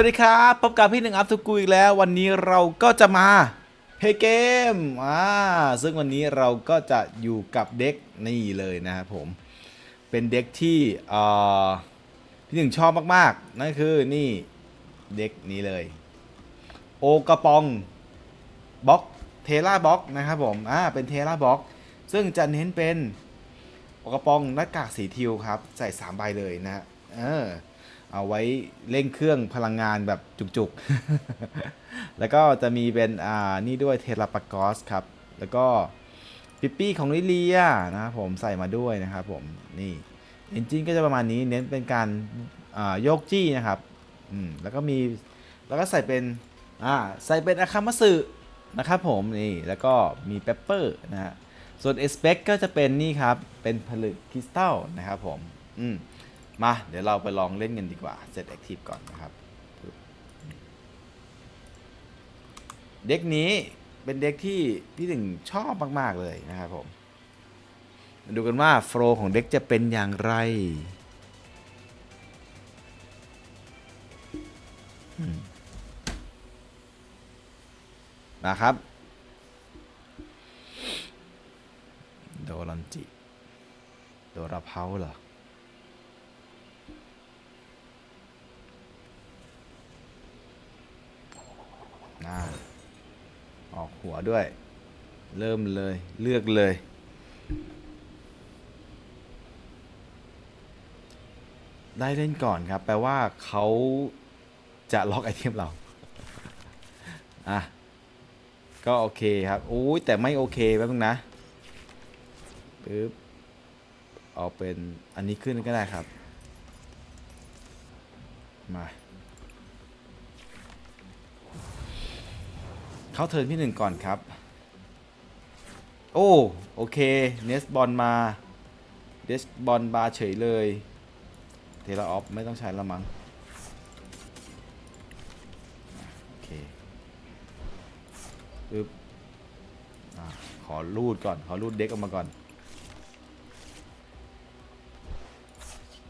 วัสดีครับพบกับพี่หนึ่งอัพทุกูอีกแล้ว วันนี้เราก็จะมาเพเกมอ่าซึ่งวันนี้เราก็จะอยู่กับเด็กนี่เลยนะครับผม เป็นเด็กที่เอ่อพี่หนึ่งชอบมากๆ นั่นคือนี่เด็กนี้เลย โอกระปองบ็อกเทล่าบ็อกนะครับผมอ่าเป็นเทล่าบ็อก ซึ่งจะเน้นเป็นโอกระปองหน้ากากสีทิวครับ ใส่3ใบเลยนะฮะเออ เอาไว้เร่งเครื่องพลังงานแบบจุกๆ แล้วก็จะมีเป็นอ่านี่ด้วยเทลาปากอสครับ แล้วก็ปิปปี้ของลิเลียนะครับผมใส่มาด้วยนะครับผม นี่เอนจินก็จะประมาณนี้เน้นเป็นการอ่าโยกจี้นะครับอืมแล้วก็มีแล้วก็ใส่เป็นอ่าใส่เป็นอาคามัสึนะครับผมนี่แล้วก็มีเปปเปอร์นะฮะส่วนเอสเปกก็จะเป็นนี่ครับเป็นผลึกคริสตัลนะครับผมอืม มา เดี๋ยวเราไปลองเล่นกันดีกว่าเซตแอคทีฟก่อนนะครับ เด็กนี้เป็นเด็กที่พี่หนึ่งชอบมาก ๆ เลยนะครับผมมาดูกันว่าโฟลของเด็กจะเป็นอย่างไรนะครับ โดรันจิ โดราเพาเหรอ น่าออกหัวด้วย เริ่มเลยเลือกเลย ได้เล่นก่อนครับ แปลว่าเขาจะล็อกไอเทมเรา อะ ก็โอเคครับโอ้ยแต่ไม่โอเคแป๊บนึงนะปึ๊บเอาเป็นอันนี้ขึ้นก็ได้ครับ มา เข้าเทิร์นพี่หนึ่งก่อนครับ โอ้ โอเค เนสบอลมาเนสบอลบาเฉยเลย เทเลออฟไม่ต้องใช้ละมั้งโอเคปึ๊บอขอรูดก่อน ขอรูดเด็กออกมาก่อน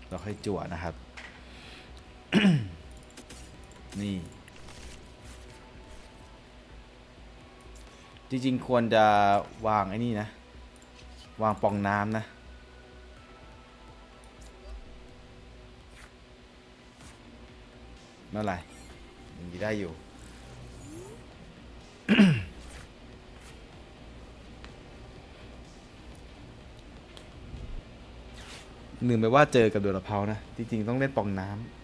เราค่อยจั่วนะครับ นี่ จริงๆ ควรจะวางไอ้นี่นะ วางปองน้ำนะไม่เป็นไรยังได้อยู่ ลืมไปว่าเจอกับโดราเพานะ จริงๆ ต้องเล่นปองน้ำ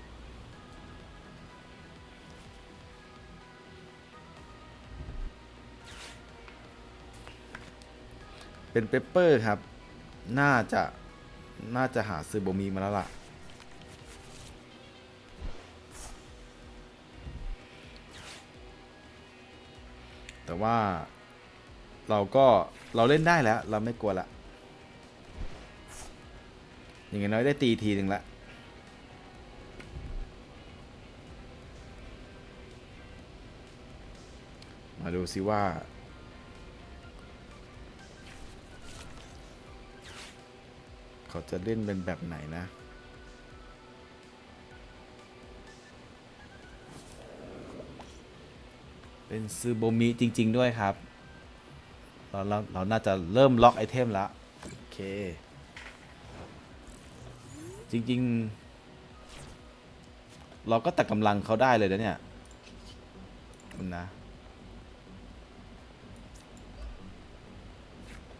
เป็นเปปเปอร์ครับ น่าจะ น่าจะหาซื้อโบมีมาแล้วล่ะ แต่ว่าเราก็เราเล่นได้แล้ว เราไม่กลัวละอย่างน้อยได้ตีทีหนึ่งละมาดูซิว่า เขาจะเล่นเป็นแบบไหนนะเป็นซูโบมิจริง ๆ ด้วยครับ เราเราเราน่าจะเริ่มล็อกไอเทมล้วโอเค จริง ๆ เราก็ตัดกำลังเขาได้เลยนะเนี่ยนะ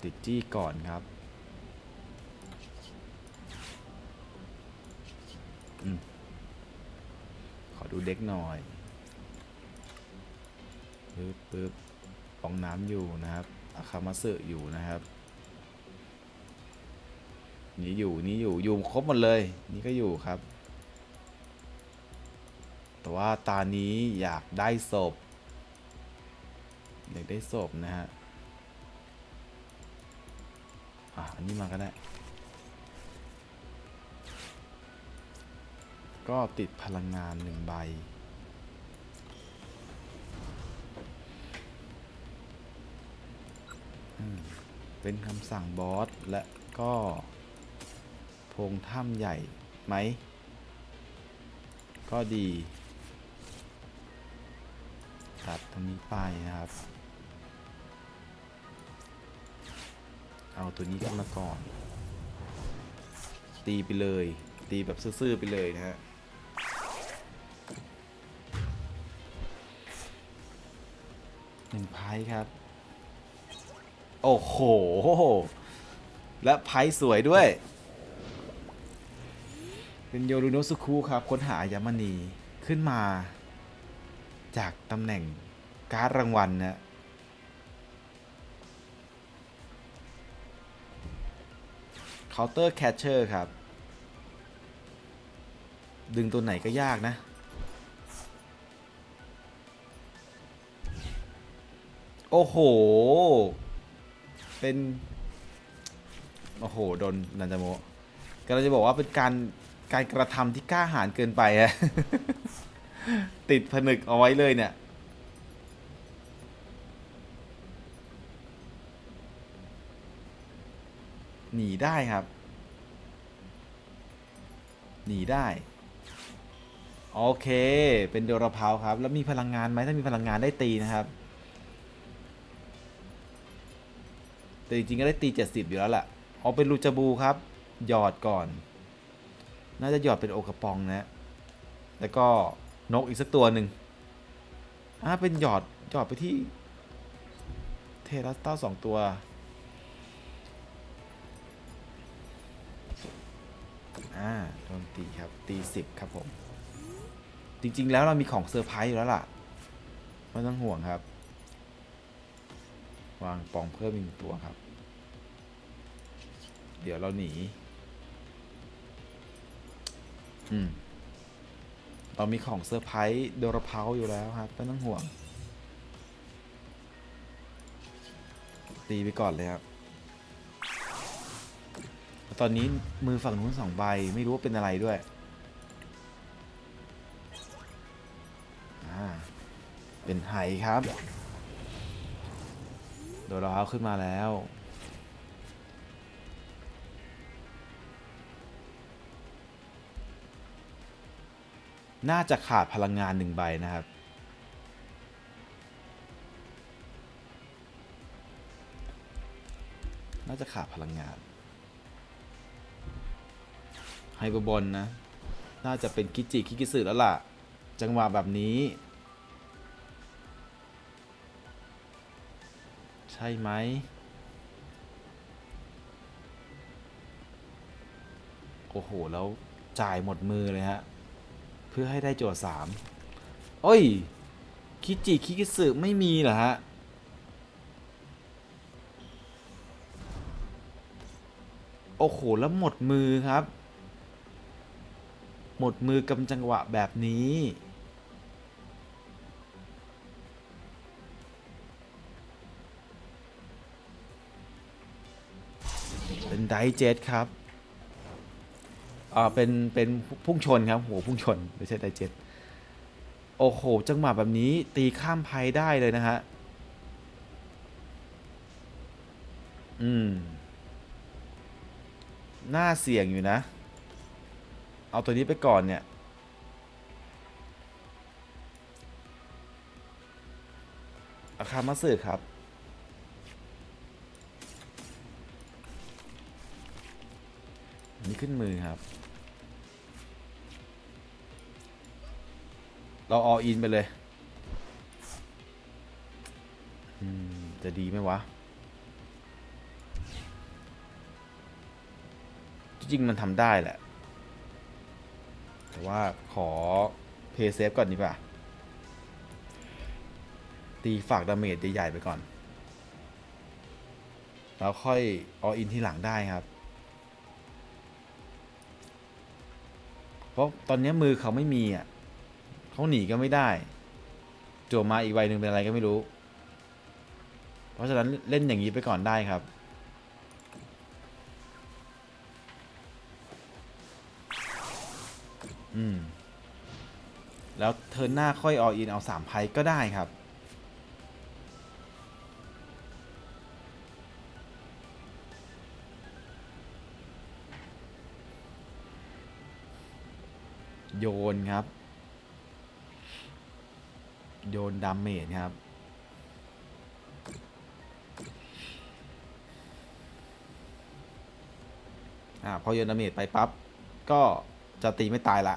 ติดจี้ก่อนครับ ดูเด็กหน่อยปึ๊บปึ๊บฟองน้ำอยู่นะครับอาคามาสึอยู่นะครับ นี่อยู่นี่อยู่อยู่ครบหมดเลย นี่ก็อยู่ครับ แต่ว่าตานี้อยากได้ศพอยากได้ศพนะฮะอะอันนี้มาก็ได้ ก็ติดพลังงานหนึ่งใบ เป็นคำสั่งบอส และก็โพงถ้ำใหญ่ไหม ก็ดี ตัดตรงนี้ไปนะครับ เอาตัวนี้ขึ้นมาก่อน ตีไปเลย ตีแบบซื่อๆไปเลยนะฮะ ไพ่ครับ โอ้โห และไพ่สวยด้วย เป็นโยรุโนสุคุครับ ค้นหายามณีขึ้นมา จากตำแหน่งการ์ดรางวัลนะเคาน์เตอร์แคชเชอร์ครับ ดึงตัวไหนก็ยากนะ โอ้โห เป็น โอ้โห โดนนันจาโมกำลังจะบอกว่าเป็นการการกระทำที่กล้าหาญเกินไปฮะ ติดผนึกเอาไว้เลยเนี่ย หนีได้ครับ หนีได้ โอเค เป็นเดรพาวครับ แล้วมีพลังงานไหมถ้ามีพลังงานได้ตีนะครับ แต่จริงๆก็ได้ตี 70 อยู่แล้วแหละเอาเป็นลูจาบูครับ หยอดก่อน น่าจะหยอดเป็นโอกระปองนะ แล้วก็นกอีกสักตัวหนึ่งอ่าเป็นหยอดหยอดไปที่ เทรัสเต้าสองตัว อ่าโดนตีครับ ตีสิบครับผม จริงๆแล้วเรามีของเซอร์ไพรส์อยู่แล้วล่ะ ไม่ต้องห่วงครับ วางปองเพิ่มอีกหนึ่งตัวครับ เดี๋ยวเราหนี อืมเรามีของเซอร์ไพรส์โดราเพาอยู่แล้วครับไม่ต้องห่วง ตีไปก่อนเลยครับ ตอนนี้มือฝั่งนู้นสองใบไม่รู้ว่าเป็นอะไรด้วยอ่าเป็นไหครับ โดนเราเอาขึ้นมาแล้ว น่าจะขาดพลังงานหนึ่งใบนะครับ น่าจะขาดพลังงาน ไฮเปอร์บอลนะ น่าจะเป็นคิจิ คิกิสึแล้วล่ะ จังหวะแบบนี้ ใช่ไหมโอ้โห แล้วจ่ายหมดมือเลยฮะ เพื่อให้ได้โจทย์สามโอ้ย คิจิคิกิสึไม่มีเหรอฮะ โอ้โห แล้วหมดมือครับ หมดมือกำจังหวะแบบนี้ ไดเจ็ตครับอ่าเป็น เป็นพุ่งชนครับโหพุ่งชนไม่ใช่ไดเจ็ตโอ้โห จังหวะแบบนี้ตีข้ามภัยได้เลยนะฮะ อืม น่าเสี่ยงอยู่นะ เอาตัวนี้ไปก่อนเนี่ย อาคามาสึครับ ขึ้นมือครับ เราออินไปเลยจะดีไหมวะ จริงๆมันทำได้แหละ แต่ว่าขอเพย์เซฟก่อนดีกว่า ตีฝากดาเมจใหญ่ๆไปก่อน แล้วค่อยออินที่หลังได้ครับ เพราะตอนนี้มือเขาไม่มีอะเขาหนีก็ไม่ได้โจวมาอีกใบหนึ่งเป็นอะไรก็ไม่รู้ เพราะฉะนั้นเล่นอย่างนี้ไปก่อนได้ครับ อืม แล้วเทิร์นหน้าค่อยออินเอาสามไพ่ก็ได้ครับ โยนครับ โยนดาเมจครับ อ่าพอโยนดาเมจไปปั๊บ ก็จะตีไม่ตายละ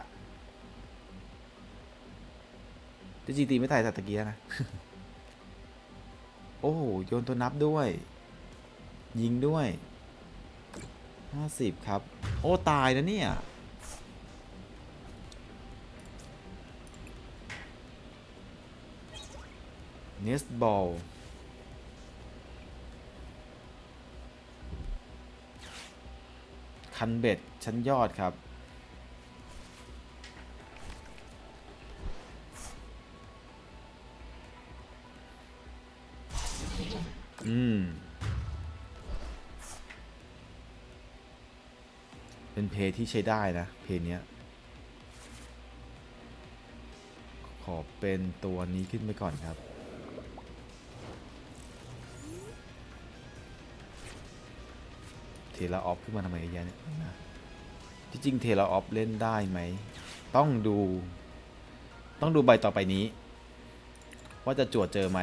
ที่จริงตีไม่ตายแต่ตะเกียนะ โอ้โหโยนตัวนับด้วย ยิงด้วยห้าสิบครับ โอ้ ตายนะเนี่ย เนสบอลคันเบ็ดชั้นยอดครับ อืม เป็นเพย์ที่ใช้ได้นะ เพย์เนี้ย ขอเป็นตัวนี้ขึ้นไปก่อนครับ เทเลออฟขึ้นมาทำไมเยอะแยะเนี่ยนะที่จริงเทเลออฟเล่นได้ไหม ต้องดู ต้องดูใบต่อไปนี้ ว่าจะจวดเจอไหม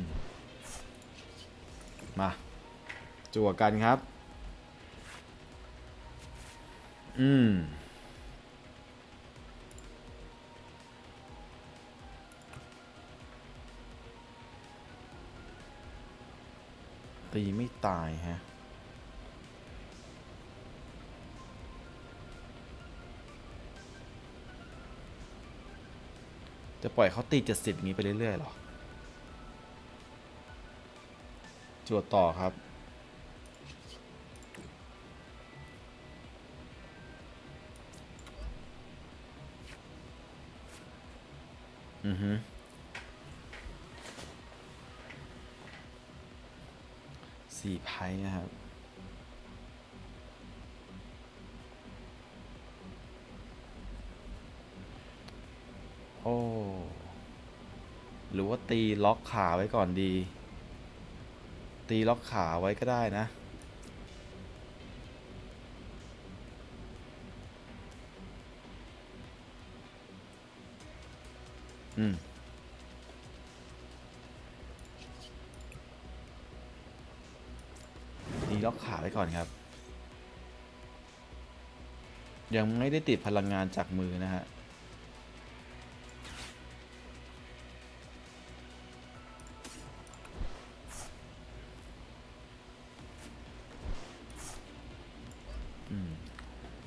มมาจั่วกันครับ อืม ตีไม่ตายฮะ จะปล่อยเขาตีเจ็ดสิบนี้ไปเรื่อยๆหรอ จวดต่อครับอือฮึ สี่ไพ่นะครับโอ้หรือว่าตีล็อกขาไว้ก่อนดี ตีล็อกขาไว้ก็ได้นะอืม ขาไว้ก่อนครับ ยังไม่ได้ติดพลังงานจากมือนะฮะ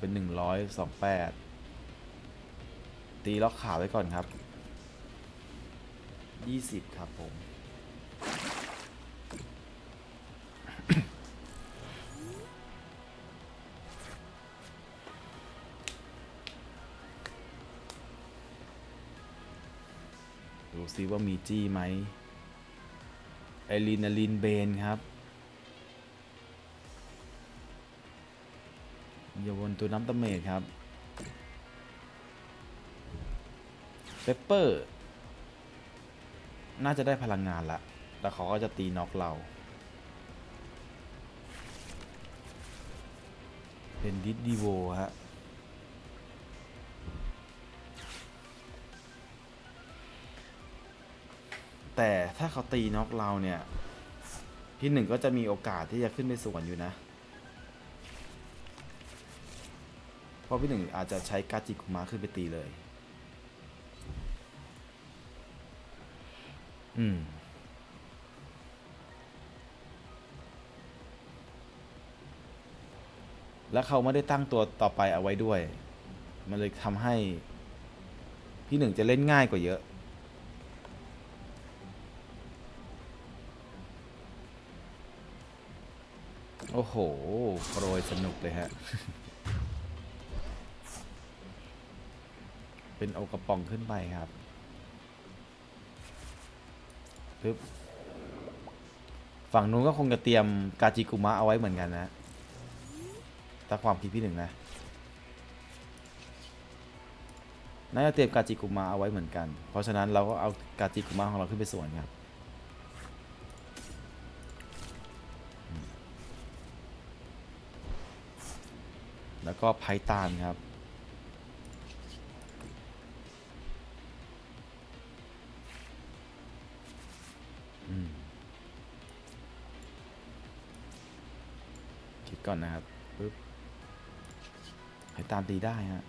เป็นหนึ่งร้อยสองแปดตีล็อกขาไว้ก่อนครับยี่สิบครับผม ซิว่ามีจี้ไหมไอลีนาลีนเบนครับเยาวนตัวน้ำตะเมดครับเปปเปอร์น่าจะได้พลังงานละ แล้วเขาก็จะตีน็อกเราเป็นดิสดีโวฮะ แต่ถ้าเขาตีน็อกเราเนี่ยพี่หนึ่งก็จะมีโอกาสที่จะขึ้นไปสวนอยู่นะ เพราะพี่หนึ่งอาจจะใช้กาจิกุมะขึ้นไปตีเลย อืมแล้วเขาไม่ได้ตั้งตัวต่อไปเอาไว้ด้วย มันเลยทำให้ พี่หนึ่งจะเล่นง่ายกว่าเยอะ โอ้โห โปรยสนุกเลยฮะ เป็นโอกระป๋องขึ้นไปครับปึ๊บฝั่งนู้นก็คงจะเตรียมกาจิกุมะเอาไว้เหมือนกันนะถ้าความคิดพี่หนึ่งนะ น่าจะเตรียมกาจิกุมะเอาไว้เหมือนกัน เพราะฉะนั้นเราก็เอากาจิกุมะของเราขึ้นไปสวนครับ ก็ไพตานครับ คิดก่อนนะครับปึ๊บไพตานตีได้ฮะ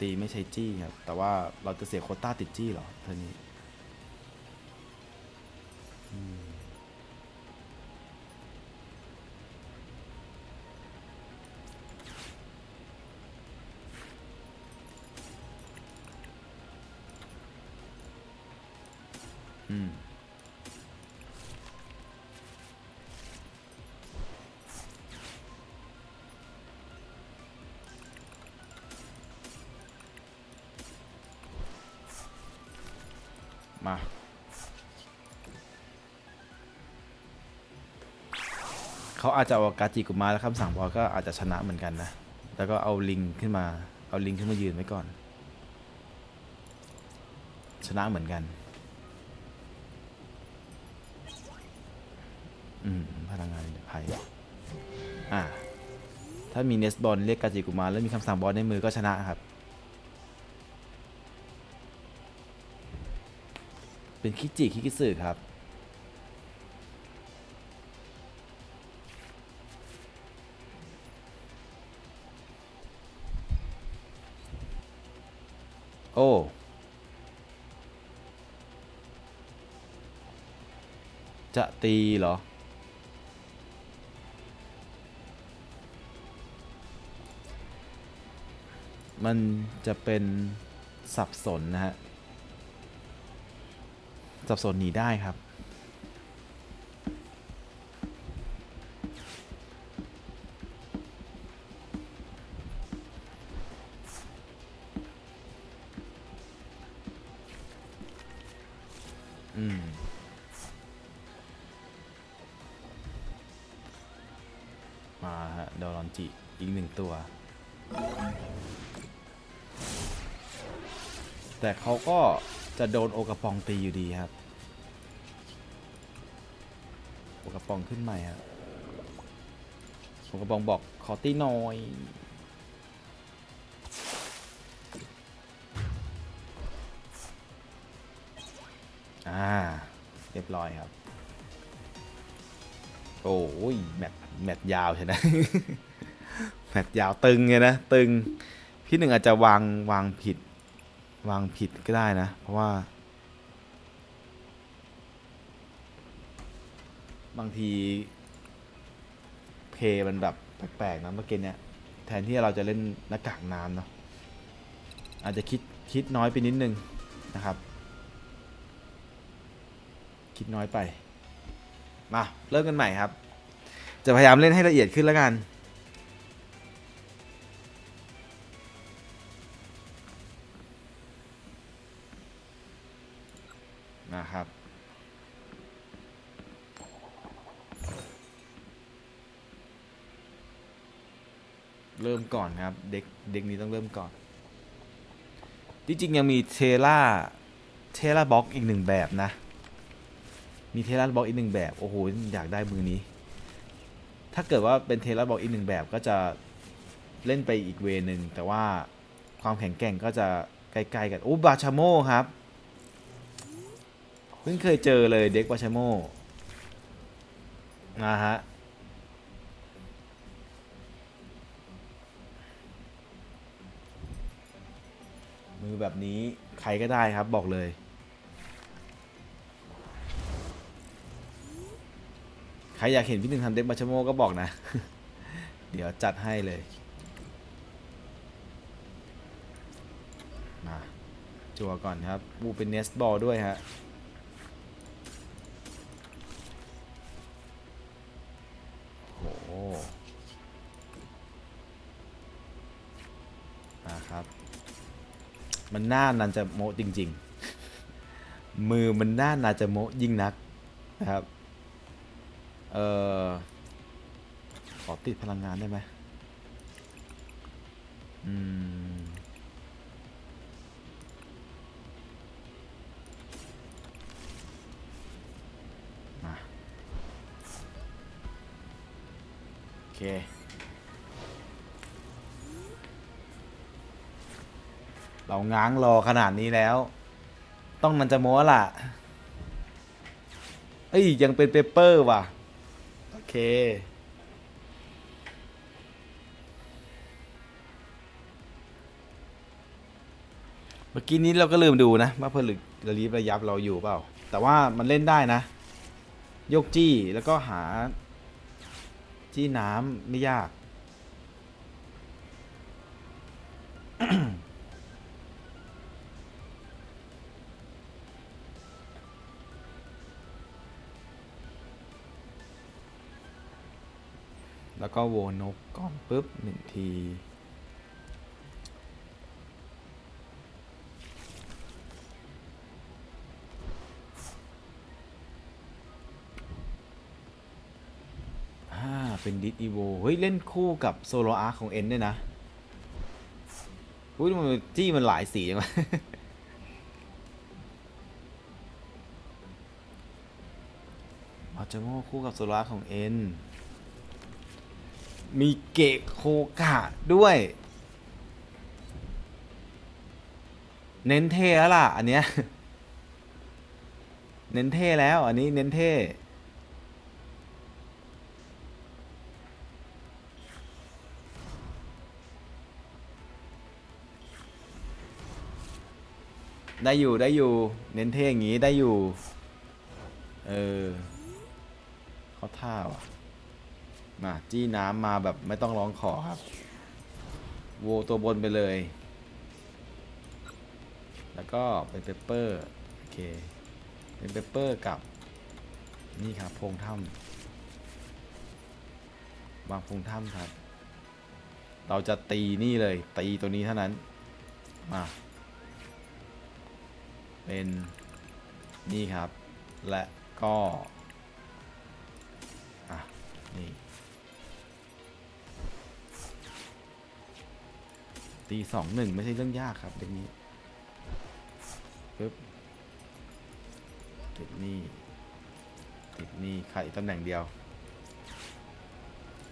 ตีไม่ใช่จี้ครับ แต่ว่าเราจะเสียโคต้าติดจี้เหรอเท่านี้ มา เขาอาจจะเอากาจิกุมาแล้วคำสั่งบอลก็อาจจะชนะเหมือนกันนะ แล้วก็เอาลิงขึ้นมา เอาลิงขึ้นมายืนไว้ก่อน ชนะเหมือนกัน อืม พลังงานไพ่อ่า ถ้ามีเนสบอลเรียกกาจิกุมาแล้วมีคำสั่งบอลในมือก็ชนะครับ เป็นคิจิคิกิสึครับโอ้จะตีเหรอ มันจะเป็นสับสนนะฮะ สับสนหนีได้ครับ อืมมาฮะเดลอนจิ อีกหนึ่งตัว แต่เขาก็จะโดนโอกระปองตีอยู่ดีครับ โอกระปองขึ้นใหม่ครับโอกระปองบอกขอตีหน่อยอ่าเรียบร้อยครับ โอ้ยแมตช์แมตช์ยาวใช่ไหมแมตช์ยาวตึงไงนะ ตึง พี่หนึ่งอาจจะวางวางผิด วางผิดก็ได้นะ เพราะว่า บางที เพย์มันแบบแปลกๆนะเมื่อกี้เนี่ย แทนที่เราจะเล่นหน้ากากน้ำเนาะอาจจะคิดคิดน้อยไปนิดนึงนะครับ คิดน้อยไป มา เริ่มกันใหม่ครับ จะพยายามเล่นให้ละเอียดขึ้นแล้วกัน เด็กนี้ต้องเริ่มก่อน จริงยังมีเทล่าเทล่าบ็อกอีกหนึ่งแบบนะ มีเทล่าบ็อกอีกหนึ่งแบบ โอ้โห อยากได้มือนี้ ถ้าเกิดว่าเป็นเทล่าบ็อกอีกหนึ่งแบบก็จะเล่นไปอีกเวนึง แต่ว่าความแข็งแกร่งก็จะใกล้ๆกัน โอ้บาชาโมครับ เพิ่งเคยเจอเลยเด็กบาชาโมนะฮะ มือแบบนี้ใครก็ได้ครับบอกเลย ใครอยากเห็นพี่หนึ่งทำเด็กบาชโมก็บอกนะ เดี๋ยวจัดให้เลย มา จัวก่อนครับบูเป็นเนสบอลด้วยฮะ มันน่านันจะโมจริง ๆ มือมันน่านาจะโมยิ่งนักนะครับ เอ่อ ขอติดพลังงานได้ไหมอืม มา โอเค เราง้างรอขนาดนี้แล้ว ต้องมันจะโม้ล่ะ เอ้ย ยังเป็นเปเปอร์ว่ะ โอเค เมื่อกี้นี้เราก็ลืมดูนะ ว่าผลึกระลีบระยับเราอยู่เปล่า แต่ว่ามันเล่นได้นะ ยกจี้แล้วก็หา จี้น้ำไม่ยาก ก็โวนกก่อนปุ๊บหนึ่งที อ่า เป็นดิสอีโว เฮ้ย เล่นคู่กับโซโลอาร์ของเอ็นด้วยนะ อุ้ยมันจี้มันหลายสีจังวะมาจาโม่คู่กับโซโลอาร์ของเอ็น มีเกะโคกะด้วย เน้นเท่แล้วล่ะ อันเนี้ย เน้นเท่แล้ว อันนี้เน้นเท่ ได้อยู่ได้อยู่ เน้นเท่อย่างงี้ได้อยู่ เออเขาท่าว่ะ มาจี้น้ำมาแบบไม่ต้องร้องขอครับ โวตัวบนไปเลย แล้วก็เป็นเปปเปอร์โอเค เป็นเปปเปอร์กับ นี่ครับพงถ้ำวางพงถ้ำครับ เราจะตีนี่เลย ตีตัวนี้เท่านั้น มา เป็นนี่ครับ และก็ อะ นี่ ตีสองหนึ่งไม่ใช่เรื่องยากครับเด็กนี้ปึ๊บติดนี่ติดนี่ขาดอีกตำแหน่งเดียว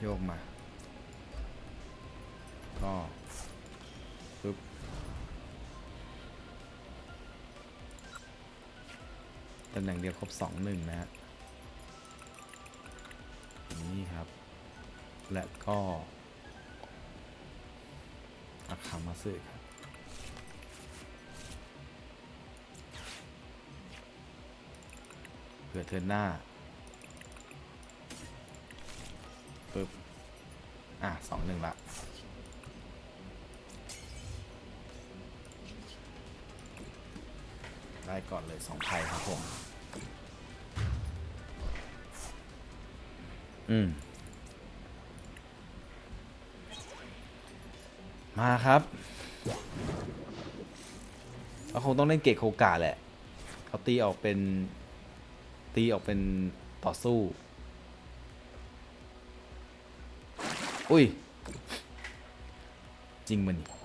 โยกมา ก็ปึ๊บตำแหน่งเดียวครบสองหนึ่งนะฮะนี่ครับ และก็ อาคามาสึครับเผื่อเทินหน้าปึ๊บ อะสองหนึ่งละได้ก่อนเลยสองไพ่ครับผม อืม มาครับเราคงต้องเล่นเกตโคกาแหละเขาตีออกเป็น ตีออกเป็นต่อสู้ อุ้ย จริงมันนี่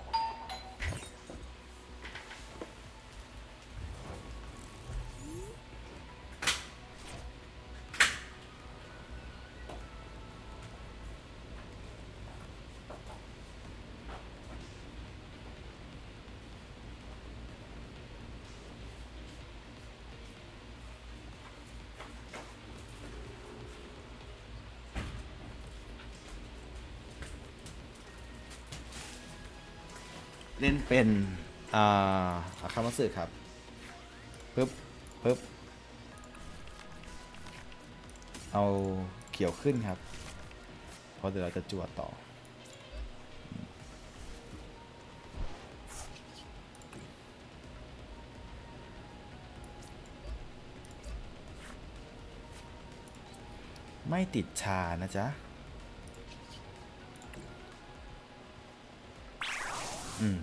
เป็นอ่าอาคามาสึครับปึ๊บปึ๊บเอาเขียวขึ้นครับ เพราะเดี๋ยวเราจะจวดต่อ ไม่ติดชานะจ๊ะ อืม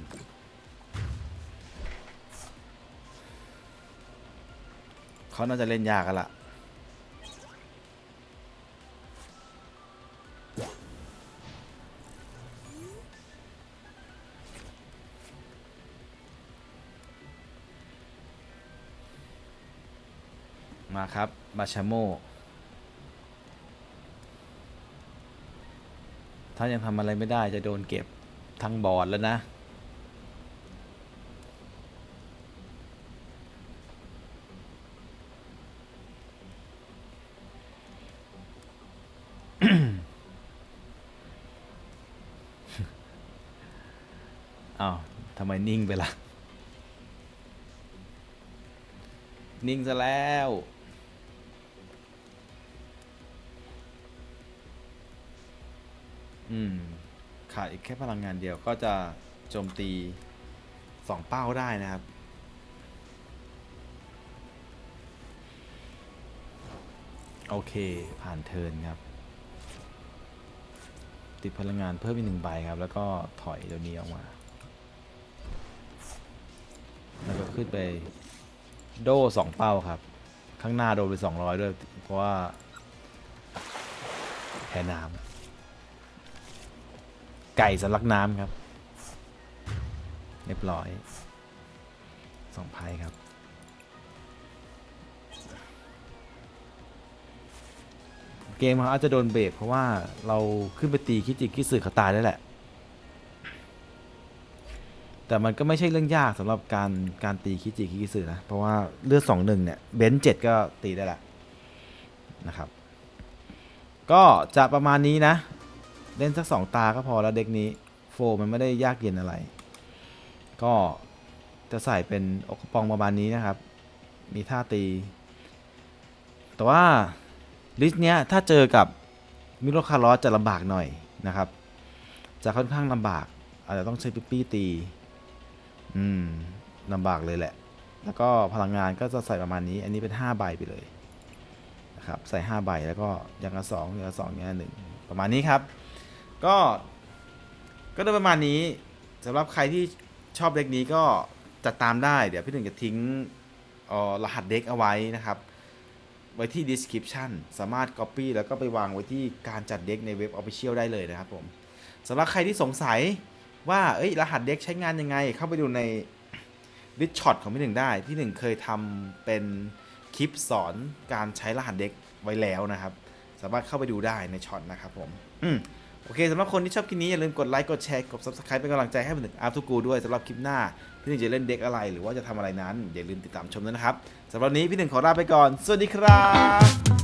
เขาน่าจะเล่นยากกันละมาครับมาชาโมถ้ายังทำอะไรไม่ได้จะโดนเก็บทั้งบอร์ดแล้วนะ อ้าวทำไมนิ่งไปล่ะ นิ่งซะแล้ว อืม ขาดอีกแค่พลังงานเดียวก็จะโจมตีสองเป้าได้นะครับ โอเค ผ่านเทินครับ ติดพลังงานเพิ่มอีกหนึ่งใบครับ แล้วก็ถอยตัวนี้ออกมา ขึ้นไป โดสองเป้าครับ ข้างหน้าโดนไปสองร้อยด้วย เพราะว่าแพ้น้ำไก่สำลักน้ำครับ เรียบร้อยสองไพ่ครับเกมเขาอาจจะโดนเบรกเพราะว่าเราขึ้นไปตีคิดจิคิดสือเขาตายได้แหละ แต่มันก็ไม่ใช่เรื่องยากสำหรับการการตีคิจิคิดสื่อนะ เพราะว่าเลือดสองหนึ่งเนี่ยเบนเจ็ดก็ตีได้แหละนะครับ ก็จะประมาณนี้นะ เล่นสักสองตาก็พอแล้วเด็กนี้โฟมันไม่ได้ยากเย็นอะไร ก็จะใส่เป็นอกปองประมาณนี้นะครับ มีท่าตี แต่ว่าลิสต์เนี้ยถ้าเจอกับมิโลคาร์ลอสจะลำบากหน่อยนะครับ จะค่อนข้างลำบาก อาจจะต้องใช้ปิ๊ปปี้ตี อืมลำบากเลยแหละ แล้วก็พลังงานก็จะใส่ประมาณนี้ อันนี้เป็น5ใบไปเลยนะครับใส่ 5 ใบแล้วก็อย่างละสองอย่างละสองอย่างละหนึ่งประมาณนี้ครับ ก็ก็โดยประมาณนี้สำหรับใครที่ชอบเด็กนี้ก็จัดตามได้ เดี๋ยวพี่หนึ่งจะทิ้งรหัสเด็กเอาไว้นะครับ ไว้ที่ description สามารถ copy แล้วก็ไปวางไว้ที่การจัดเด็กในเว็บ official ได้เลยนะครับผมสำหรับใครที่สงสัย ว่าเอ้ยรหัสเด็กใช้งานยังไง เข้าไปดูในดิสช็อตของพี่หนึ่งได้ พี่หนึ่งเคยทำเป็นคลิปสอนการใช้รหัสเด็กไว้แล้วนะครับ สามารถเข้าไปดูได้ในช็อตนะครับผมอืมโอเคสำหรับคนที่ชอบคลิปนี้ อย่าลืมกดไลค์กดแชร์กด subscribe เป็นกำลังใจให้พี่หนึ่งอาร์ทูกูด้วยสำหรับคลิปหน้า พี่หนึ่งจะเล่นเด็กอะไรหรือว่าจะทำอะไรนั้น อย่าลืมติดตามชมด้วยนะครับสำหรับวันนี้พี่หนึ่งขอลาไปก่อน สวัสดีครับ